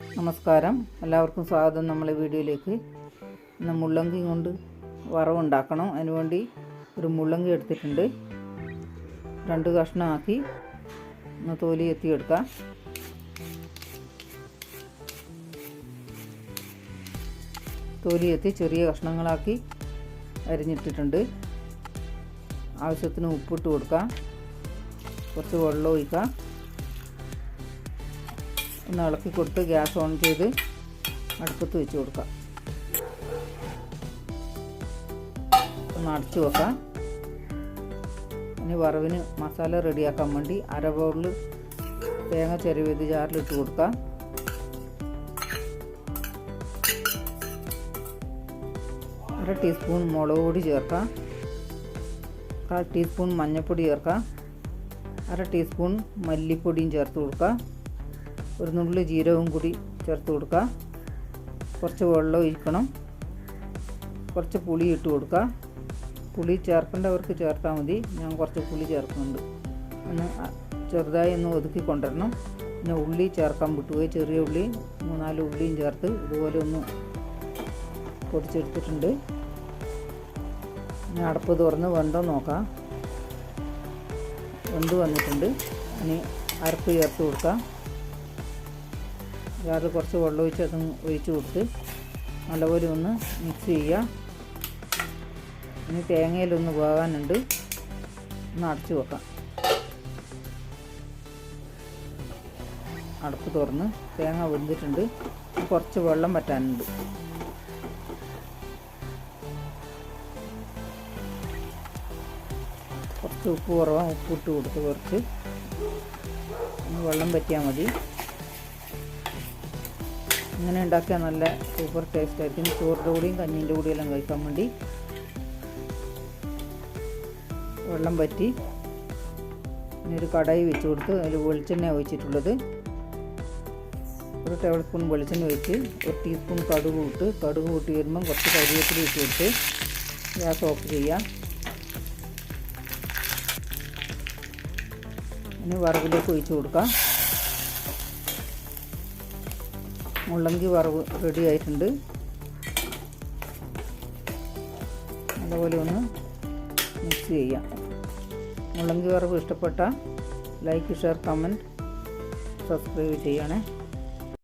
നമസ്കാരം. എല്ലാവർക്കും സ്വാഗതം നമ്മളെ വീഡിയോയിലേക്ക്. ഇന്ന് മുള്ളങ്കി കൊണ്ട് വറവുണ്ടാക്കണം. അതിനുവേണ്ടി ഒരു മുള്ളങ്കി എടുത്തിട്ടുണ്ട്. രണ്ട് കഷ്ണമാക്കി ഒന്ന് തോലി എത്തിയെടുക്കാം. തോലി എത്തി ചെറിയ കഷ്ണങ്ങളാക്കി അരിഞ്ഞിട്ടിട്ടുണ്ട്. ആവശ്യത്തിന് ഉപ്പിട്ട് കൊടുക്കാം. കുറച്ച് വെള്ളം ഒഴിക്കാം. ഒന്ന് ഇളക്കി കൊടുത്ത് ഗ്യാസ് ഓൺ ചെയ്ത് അടുപ്പത്ത് വെച്ച് കൊടുക്കാം. ഒന്ന് അടച്ചു വെക്കാം. ഇനി വറവിന് മസാല റെഡിയാക്കാൻ വേണ്ടി അര ബൗളിൽ തേങ്ങ ചെരുവത് ജാറിലിട്ട് കൊടുക്കാം. അര ടീസ്പൂൺ മുളക് പൊടി ചേർക്കാം. കാൽ ടീസ്പൂൺ മഞ്ഞൾപ്പൊടി ചേർക്കാം. അര ടീസ്പൂൺ മല്ലിപ്പൊടിയും ചേർത്ത് കൊടുക്കാം. ഒരു നുള്ളി ജീരകവും കൂടി ചേർത്ത് കൊടുക്കുക. കുറച്ച് വെള്ളം ഒഴിക്കണം. കുറച്ച് പുളി ഇട്ട് കൊടുക്കുക. പുളി ചേർക്കേണ്ടവർക്ക് ചേർത്താൽ മതി. ഞാൻ കുറച്ച് പുളി ചേർക്കുന്നുണ്ട്. ഒന്ന് ചെറുതായി ഒന്ന് ഒതുക്കി കൊണ്ടുവരണം. പിന്നെ ഉള്ളി ചേർക്കാൻ വിട്ടുപോയി ചെറിയ ഉള്ളി മൂന്നാൽ ഉള്ളിയും ചേർത്ത് ഇതുപോലെ ഒന്ന് പൊടിച്ചെടുത്തിട്ടുണ്ട്. ഇനി അടപ്പ് തുറന്ന് വെന്തോ നോക്കാം. വെന്ത് വന്നിട്ടുണ്ട്. ഇനി അരപ്പ് ചേർത്ത് കൊടുക്കാം. ജാറിൽ കുറച്ച് വെള്ളം ഒഴിച്ച് അത് ഒഴിച്ച് കൊടുത്ത് നല്ലപോലെ ഒന്ന് മിക്സ് ചെയ്യുക. ഇനി തേങ്ങയിലൊന്ന് പോകാനുണ്ട് ഒന്ന് അടച്ചു വെക്കാം. അടപ്പ് തുറന്ന് തേങ്ങ വെന്തിട്ടുണ്ട്. കുറച്ച് വെള്ളം പറ്റാനുണ്ട് കുറച്ച് ഉപ്പ് കുറവാണ് ഉപ്പ് ഇട്ട് കൊടുത്ത് കുറച്ച്. വെള്ളം പറ്റിയാൽ മതി. ഇങ്ങനെ ഉണ്ടാക്കിയാൽ നല്ല സൂപ്പർ ടേസ്റ്റ് ആയിരിക്കും. ചോറിന്റെ കൂടിയും കഞ്ഞീന്റെ കൂടിയെല്ലാം കഴിക്കാൻ വേണ്ടി വെള്ളം പറ്റി ഒരു കടായി വെച്ച് കൊടുത്ത് അതിൽ വെളിച്ചെണ്ണ ഒഴിച്ചിട്ടുള്ളത്. ഒരു ടേബിൾ സ്പൂൺ വെളിച്ചെണ്ണ ഒഴിച്ച് ഒരു ടീസ്പൂൺ കടുക് ഇട്ട് കടുക് കൂട്ടി വരുമ്പം കുറച്ച് കരിവേപ്പില ഇട്ട് കൊടുത്ത് ഗ്യാസ് ഓഫ് ചെയ്യാം. ഇനി വറവിലേക്ക് ഒഴിച്ച് കൊടുക്കാം. മുള്ളങ്കി വറവ് റെഡി ആയിട്ടുണ്ട്. അതുപോലെ ഒന്ന് മിക്സ് ചെയ്യാം. മുള്ളങ്കി വറവ് ഇഷ്ടപ്പെട്ട ലൈക്ക് ഷെയർ കമന്റ് സബ്സ്ക്രൈബ് ചെയ്യണേ.